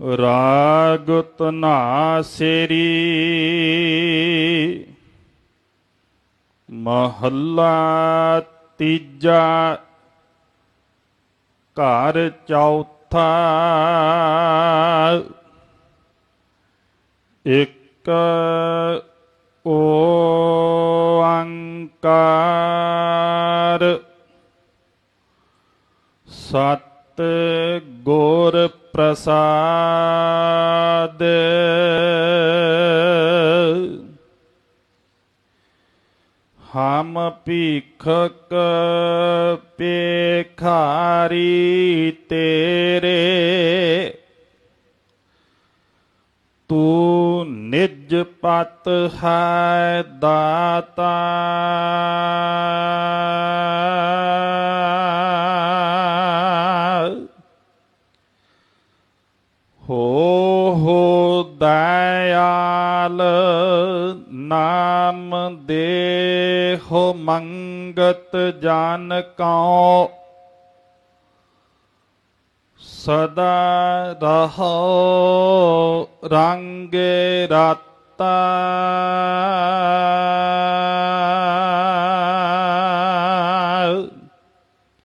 ਰਾਗ ਤਨਾ ਸੇਰੀ। ਮਹੱਲਾ ਤੀਜਾ ਘਰ ਚੌਥਾ। ਇੱਕ ਓੰਕਾਰ ਸਤ ਗੁਰ ਪ੍ਰਸਾਦ। ਹਮ ਭੀਖਕ ਪੇਖਾਰੀ ਤੇਰੇ ਤੂੰ ਨਿਜ ਪਤ ਹੈ ਦਾਤਾ। ਹੋ ਹੋ ਦਇਆਲ ਨਾਮ ਦੇਹੁ ਮੰਗਤ ਜਨ ਕਉ। ਸਦਾ ਰਹੋ ਰੰਗੇ ਰਾਤਾ